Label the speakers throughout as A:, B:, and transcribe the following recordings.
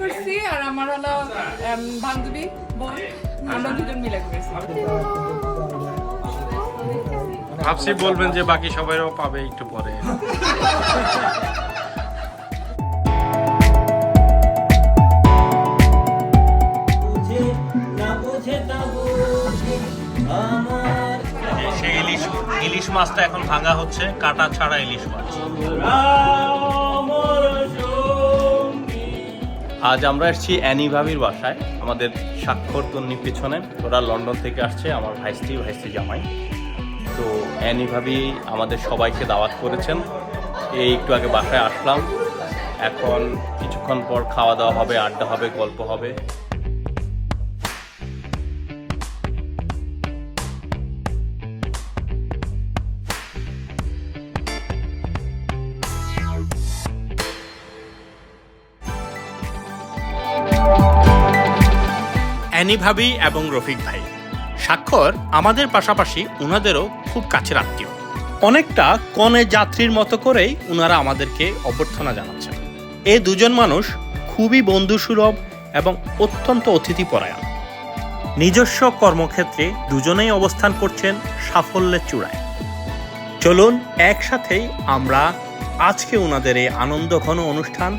A: করছি আর আমার হলো বান্ধবী বোন আমরা দুজন মিলে করেছি।
B: ভাবছি বলবেন যে বাকি সবাইও পাবে একটু পরে। ইলিশ মাছটা এখন ভাঙা হচ্ছে কাটা ছাড়া ইলিশ মাছ। আজ আমরা এসেছি অ্যানি ভাবির বাসায়, আমাদের স্বাক্ষর তন্নি পিছনে। ওরা লন্ডন থেকে আসছে, আমার ভাইস্তি ভাইস্তি জামাই। তো অ্যানি ভাবি আমাদের সবাইকে দাওয়াত করেছেন। এই একটু আগে বাসায় আসলাম। এখন কিছুক্ষণ পর খাওয়া দাওয়া হবে, আড্ডা হবে, গল্প হবে। অ্যানি ভাবি এবং রফিক ভাই। স্বাক্ষর আমাদের পাশাপাশি উনাদেরও খুব কাছের আত্মীয়। অনেকটা কনে যাত্রীর মতো করেই উনারা আমাদেরকে অভ্যর্থনা জানাচ্ছেন। এই দুজন মানুষ খুবই বন্ধুসুলভ এবং অত্যন্ত অতিথিপরায়ণ। নিজস্ব কর্মক্ষেত্রে দুজনেই অবস্থান করছেন সাফল্যের চূড়ায়। চলুন একসাথেই আমরা আজকে ওনাদের এই আনন্দ ঘন অনুষ্ঠান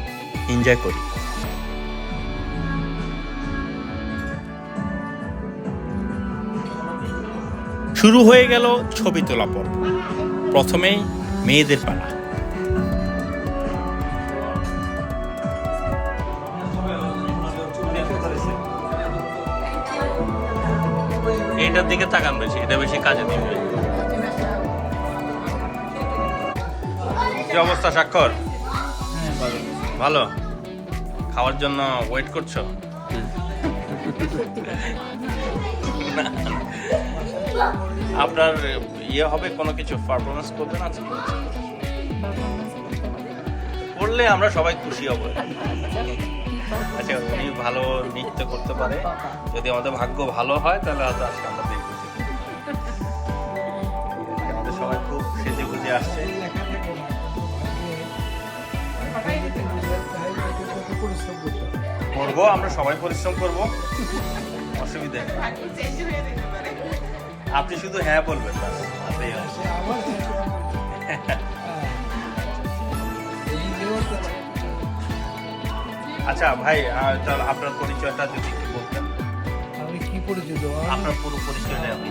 B: এনজয় করি। শুরু হয়ে গেল ছবি তোলা পর্ব। প্রথমেই মেয়েদের পালা। এটার দিকে তাকান বেশি এটা বেশি কাজে দিবে। কি অবস্থা স্বাক্ষর? ভালো? খাওয়ার জন্য ওয়েট করছ? আপনার ইয়ে হবে, কোনো কিছু পারফরমেন্স করবেন আজকে করলে আমরা সবাই খুশি হব। আচ্ছা উনি ভালো নৃত্য করতে পারে। যদি আমাদের ভাগ্য ভালো হয়, তাহলে হয়তো আজকে আমরা দেখব। আমাদের সবাই খুব সেজে গুজে আসছে। করব, আমরা সবাই পরিশ্রম করব। অসুবিধা আপনি শুধু হ্যাঁ বলবেন ব্যাস। আচ্ছা ভাই তাহলে আপনার পরিচয়টা যদি একটু বলতেন।
C: আমি কি পরিচিত?
B: আপনার পুরো পরিচয়টা আপনি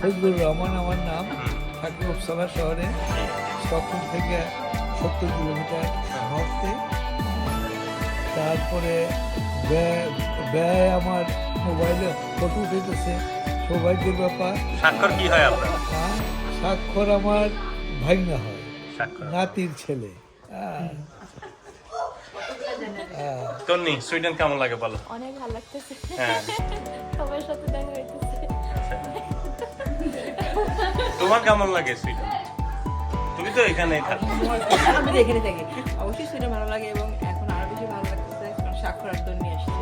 C: ফজলুর রহমান আমার নাম। থাকি উপসালা শহরে। স্টকহোম থেকে সত্তর কিলোমিটার নর্থে তারপরে ব্যয় ব্যয় আমার মোবাইলে ফটো উঠেছে সৌভাগ্যের ব্যাপার।
B: স্বাক্ষর কি হয় আপনার?
C: হ্যাঁ, স্বাক্ষর আমার ভাইনা হয়
B: স্বাক্ষর।
C: নাতির ছেলে। হ্যাঁ। হ্যাঁ।
B: তন্নি সুইডেন কেমন লাগে বলো?
D: অনেক ভালো লাগতেছে।
B: হ্যাঁ।
D: সবার সাথে দেখা হইতেছে।
B: তোমার কেমন লাগে সুইডেন? তুমি তো এখানেই থাকো।
A: আমি এখানে থাকি। অবশ্যই সেটা ভালো লাগে এবং এখন আরও বেশি ভালো লাগতেছে কারণ স্বাক্ষর আর নিয়ে আসছে।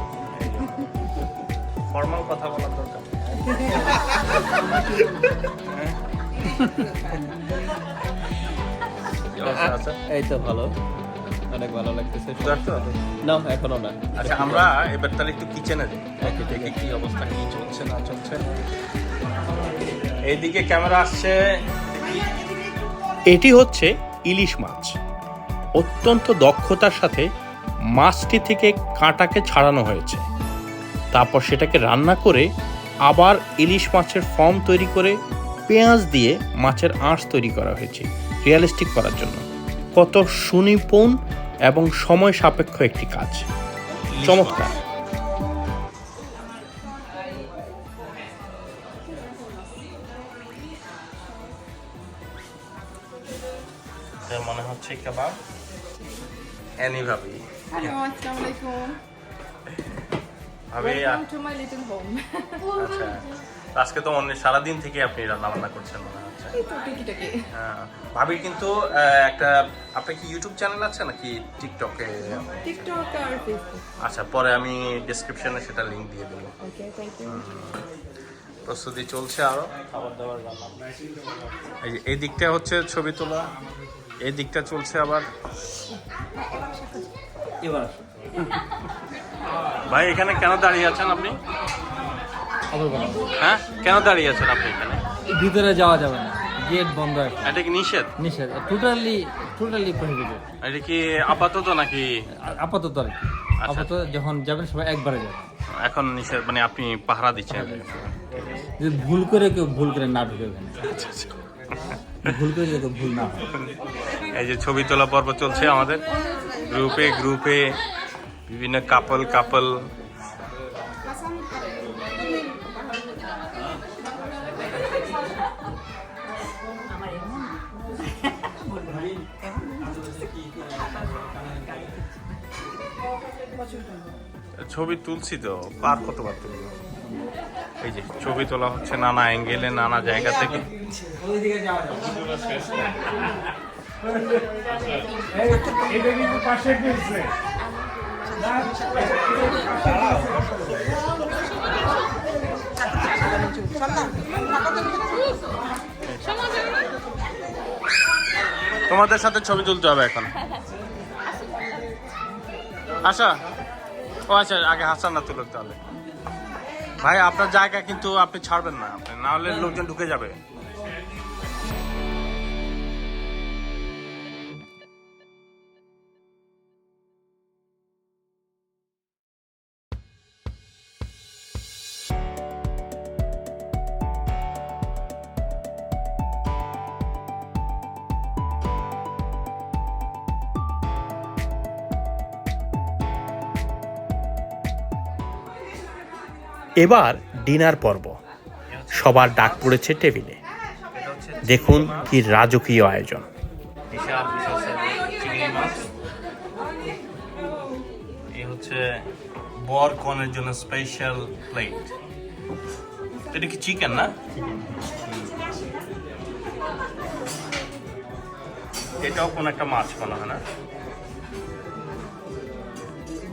B: ফর্মাল কথা বলার দরকার। নেই। কি অবস্থা আছে?
E: এই তো ভালো। অনেক ভালো লাগতেছে। না এখনও না।
B: আচ্ছা আমরা এবার তাহলে একটু কিচেনে যাই। দেখি কি অবস্থা কি চলছে না চলছে। এইদিকে ক্যামেরা আসছে। এটি হচ্ছে ইলিশ মাছ। অত্যন্ত দক্ষতার সাথে মাছটি থেকে কাঁটাকে ছাড়ানো হয়েছে। তারপর সেটাকে রান্না করে আবার ইলিশ মাছের ফর্ম তৈরি করে পেঁয়াজ দিয়ে মাছের আঁশ তৈরি করা হয়েছে রিয়েলিস্টিক করার জন্য। কত সুনিপুণ এবং সময় সাপেক্ষ একটি কাজ। চমৎকার। মনে হচ্ছে কাবাব অ্যানি ভাবি
A: হ্যালো আসসালামু আলাইকুম।
B: ভাবি আচ্ছা। আজকে তো অনেক সারাদিন থেকে আপনি রান্না বান্না করছেন মনে হচ্ছে। হ্যাঁ, ভাবির কিন্তু একটা আপনার কি ইউটিউব চ্যানেল আছে নাকি টিকটকে
A: টিকটক আর ফেসবুক
B: আচ্ছা পরে আমি ডিসক্রিপশনে সেটা লিংক দিয়ে দেবো।
A: ওকে থ্যাংক ইউ
B: প্রস্তুতি চলছে আরও। খাবার দাবার রান্না। এই যে এই দিকটা হচ্ছে ছবি তোলা এই দিকটা চলছে আবার।
E: এবার
B: ভাই এখানে কেন দাঁড়িয়ে আছেন আপনি? হ্যাঁ? কেন দাঁড়িয়ে আছেন আপনি এখানে?
F: ভিতরে যাওয়া যাবে না। গেট বন্ধ এখন
B: এটা কি নিষেধ?
F: নিষেধ। টোটালি টোটালি প্রহিবিটেড
B: এটা কি আপাতত নাকি?
F: আপাতত আর কি। আপাতত যখন যাবেন সবাই একবারে যাবেন
B: এখন নিষেধ মানে আপনি পাহারা দিচ্ছেন।
F: যদি ভুল করে কেউ ভুল করে না ঢুকে ওখানে ভুল করে যদি ভুল না
B: এই যে ছবি তোলা পর্ব চলছে আমাদের। গ্রুপে গ্রুপে বিভিন্ন কাপল কাপল। ছবি তুলছি তো, পার কতবার তুলবো? এই যে, ছবি তোলা হচ্ছে নানা অ্যাঙ্গেলে নানা জায়গা থেকে।
C: পাশে
B: তোমাদের সাথে ছবি তুলতে হবে এখন। আচ্ছা ও আচ্ছা আগে হাসান না তুলুক তাহলে ভাই, আপনার জায়গা কিন্তু আপনি ছাড়বেন না। আপনি না হলে লোকজন ঢুকে যাবে।
G: এবার ডিনার পর্ব। সবার ডাক পড়েছে টেবিলে। দেখুন কি রাজকীয় আয়োজন।
B: হচ্ছে বর কনের জন্য স্পেশাল প্লেট এটা কি চিকেন না? এটাও কোন একটা মাছ মনে হয় না?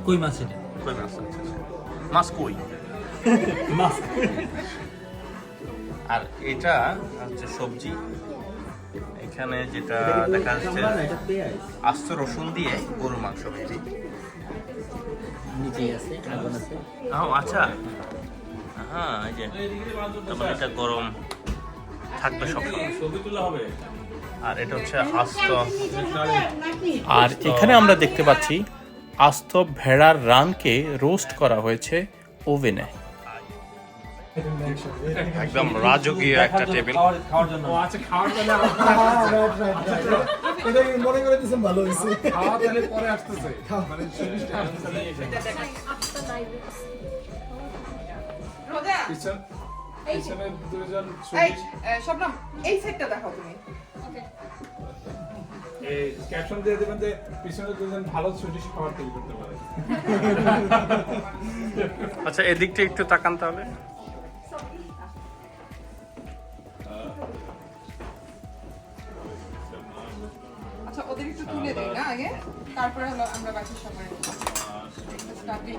F: কই মাছ এটা?
B: কই মাছ? আচ্ছা, আচ্ছা। মাছ কই? আর এটা হচ্ছে সবজি। এখানে যেটা দেখা যাচ্ছে আস্ত রসুন দিয়ে গরু মাংস মেবি
F: নিচেই আছে আগুন আছে।
B: ও আচ্ছা। হ্যাঁ এই যে তারপরে এটা গরম থাকবে সব আর এটা হচ্ছে আস্ত।
G: আর এখানে আমরা দেখতে পাচ্ছি আস্ত ভেড়ার রানকে রোস্ট করা হয়েছে ওভেনে।
B: একদম রাজকীয় একটা টেবিল
F: খাওয়ার জন্য।
C: মনে করে দিয়েছেন ভালো হয়েছে? খাওয়া তাহলে পরে আসতেছে।
A: রোজা!
C: পিছনে দুজন
A: এই এই সাইডটা দেখাও তুমি।
C: ক্যাপশন দিয়ে দেবেন যে পিছনে দুজন ভালো সুইডিশ খাবার তৈরি করতে পারে।
B: আচ্ছা এদিকটা একটু তাকান তাহলে।
A: আচ্ছা ওদের একটু তুলে দেই না আগে? তারপরে হলো আমরা বাকি স্টাফিং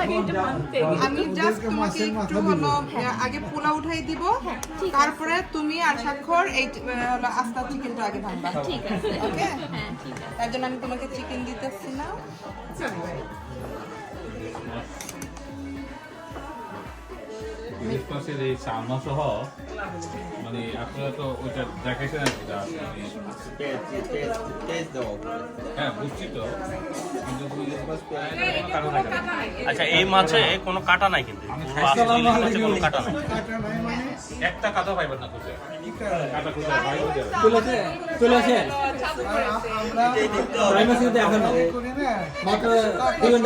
D: লাগে এটা মানতে
A: আমি জাস্ট তোমাকে একটু হলো আগে পোলা উঠাই দিব। তারপরে তুমি আর স্বাক্ষর এই হলো আস্তা চিকেনটা আগে ভাঙবা।
D: ঠিক আছে।
A: ওকে
D: হ্যাঁ ঠিক আছে।
A: তার জন্য আমি তোমাকে চিকেন দিতেছি না।
H: পাশের এই সালমা সহ মানে আপনারা তো ওইটা দেখেছেন আর কি মানে হ্যাঁ বুঝছি তো।
B: আচ্ছা এই মাছে কোনো কাটা নাই কিন্তু? কোনো কাটা নাই।
H: একটা কাদা পাইবেন না খুঁজে।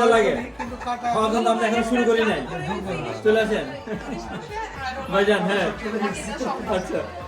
F: লাগে। আমরা এখন শুরু করি হ্যাঁ। আচ্ছা।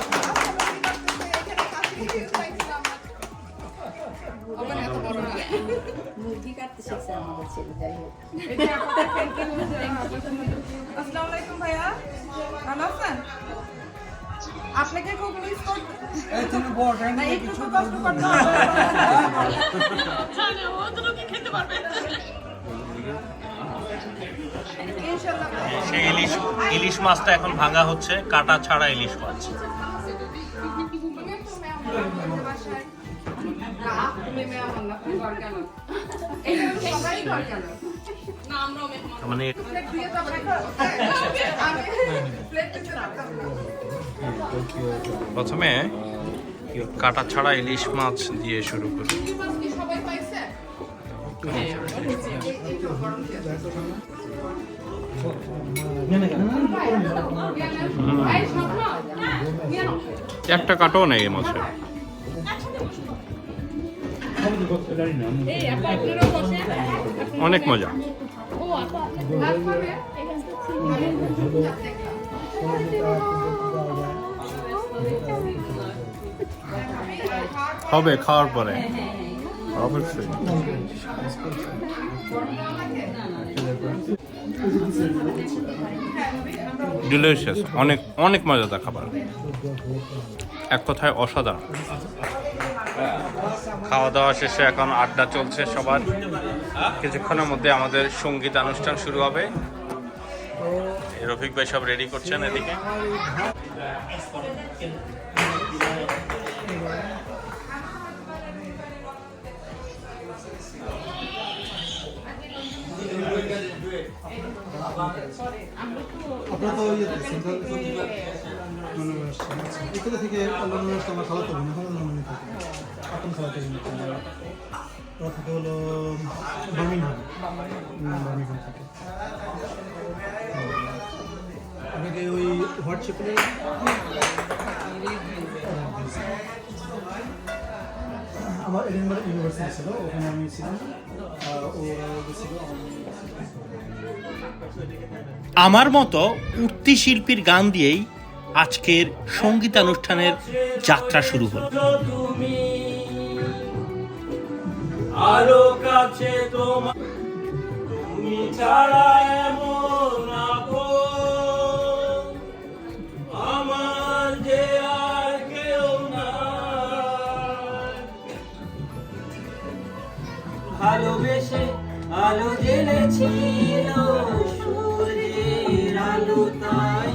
D: শিখছে যাই হোক।
A: আসসালামু আলাইকুম ভাইয়া ভালো আছেন? আপনাকে খুব মিস করতে
C: এই তুমি বড়
A: না? একটু কষ্ট করতে হবে। ইনশাআল্লাহ।
B: সেই ইলিশ ইলিশ মাছটা এখন ভাঙা হচ্ছে কাটা ছাড়া ইলিশ মাছ। মানে প্রথমে কাটা ছাড়া ইলিশ মাছ দিয়ে শুরু করি। একটা কাটাও নেই এই মাছে। অনেক মজা। হবে খাওয়ার পরে। অবশ্যই। ডিলিশিয়াস অনেক অনেক মজাদার খাবার। এক কথায় অসাধারণ। খাওয়া দাওয়া শেষে এখন আড্ডা চলছে সবার। কিছুক্ষণের মধ্যে আমাদের সংগীত অনুষ্ঠান শুরু হবে। রফিক ভাই সব রেডি করছেন এদিকে?
I: আপনারা তো ইয়ে এখানে থেকে আমার খালাতো অন্য থাকে হলো বার্মিংহাম আপনাকে ওই হোয়াটসঅ্যাপে আমার এডিনবার্গ ইউনিভার্সিটি ছিল, ওখানে আমি ছিলাম।
B: আমার মতো উঠতি শিল্পীর গান দিয়েই আজকের সঙ্গীতানুষ্ঠানের যাত্রা শুরু হলো।
J: আরও কাছে তোমার, তুমি ছাড়া এমন আমার যে আর কেউ নাই। ভালোবেসে আলো জ্বেলেছিল সূর্যের আলো তাই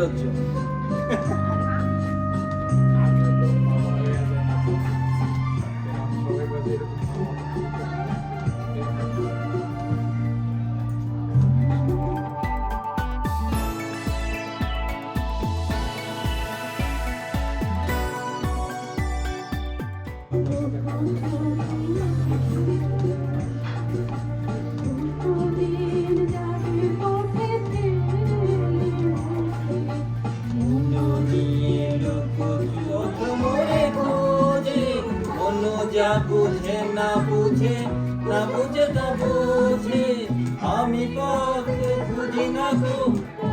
J: নির্লজ্জ যা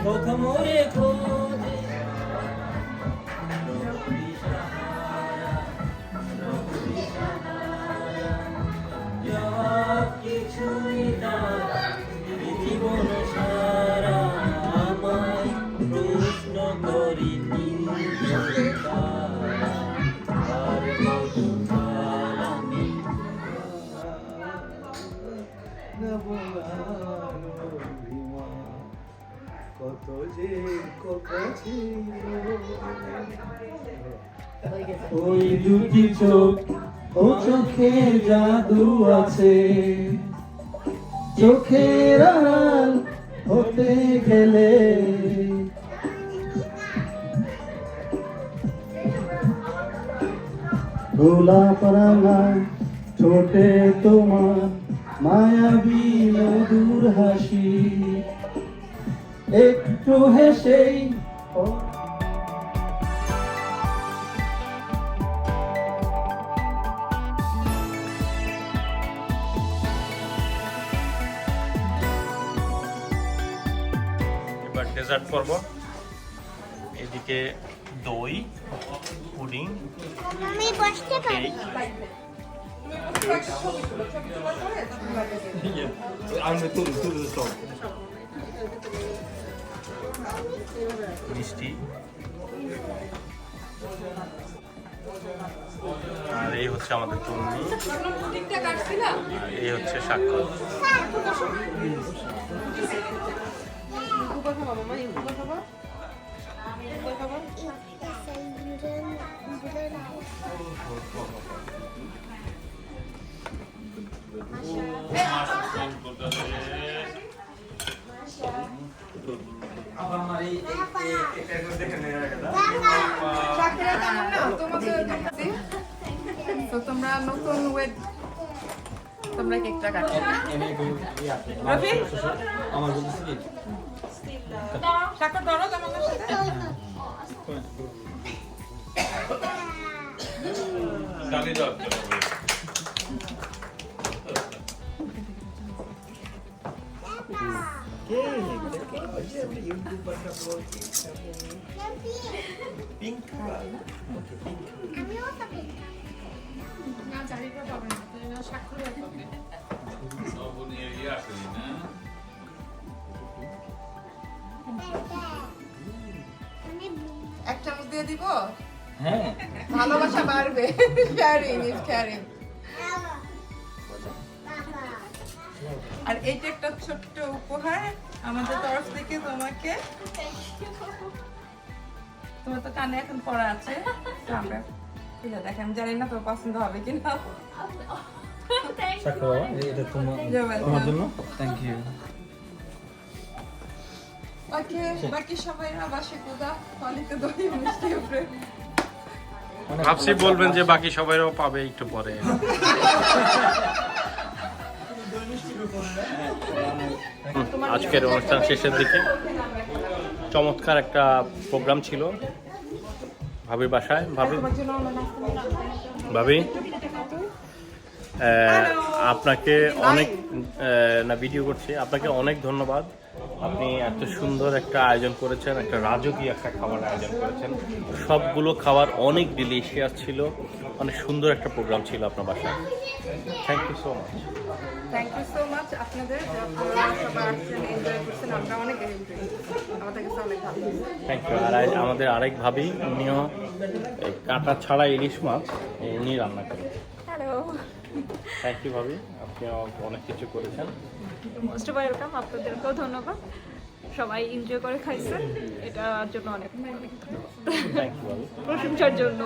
J: পথ মোরে খোঁজে কিছুই তার জীবন সারা আমায় প্রশ্ন করি আর
I: কত যে
J: ওই দুটি চোখ, ও চোখে জাদু আছে।
I: চোখের আড়াল হতে গেলে গোলাপ রাঙা ছোটে তোমার মায়াবী মধুর হাসি। একটু হেসেই
B: এবার ডেজার্ট করব। এদিকে দই পুডিং কেক মিষ্টি। আর এই হচ্ছে আমাদের তন্নি এই হচ্ছে স্বাক্ষর
A: শাকিরা কেমন না? তোমাকে দেখছি। তো তোমরা নতুন ওয়েট তোমরা কেকটা কাটো। রফি
F: আমার বলতেছি কি
A: শাকর ধরো তোমাদের সাথে।
H: গালি দাও সব নিয়ে ইয়ে আসেনি না
A: এক চামচ দিয়ে দিব?
F: হ্যাঁ।
A: ভালোবাসা বাড়বে। শেয়ারিং ইজ ক্যারিং আর এইটা একটা ছোট্ট উপহার। আমাদের তরফ থেকে তোমাকে তোমার তো কানে এখন পড়া আছে। তো আমরা খুলে দেখে আমি জানি না তোর পছন্দ হবে কিনা।
F: সাক্ষর বাবা এটা তোমার জন্য? থ্যাংক ইউ
A: ওকে বাকি সবাই বাসে কুদা দই মিষ্টি উপরে।
B: ভাবছি বলবেন যে বাকি সবাইও পাবে একটু পরে। আজকের অনুষ্ঠান শেষের দিকে। চমৎকার একটা প্রোগ্রাম ছিল ভাবির বাসায়। ভাবি? ভাবি? আপনাকে অনেক না ভিডিও করছি। আপনাকে অনেক ধন্যবাদ। আপনি এত সুন্দর একটা আয়োজন করেছেন, একটা রাজকীয় একটা খাবার আয়োজন করেছেন। সবগুলো খাবার অনেক ডিলিশিয়াস ছিল। অনেক সুন্দর একটা প্রোগ্রাম ছিল আপনার বাসায়। Thank you so much
A: thank you so much আপনাদের যে আপনারা সবাই আসছেন এনজয় করছেন আমরা অনেক আমাদের কাছে অনেক ভালো লাগছে।
B: থ্যাংক ইউ আর আমাদের আরেক ভাবি উনিও কাঁটা ছাড়া ইলিশ মাছ উনি রান্না করেন
K: হ্যালো
B: থ্যাংক ইউ ভাবি। আপনিও অনেক কিছু করেছেন।
K: মোস্ট ওয়েলকাম আপনাদেরকেও ধন্যবাদ। সবাই এনজয় করে খাইছেন এটার জন্য অনেক অনেক ধন্যবাদ।
B: থ্যাংক ইউ ভাবি।
K: প্রশংসার জন্য।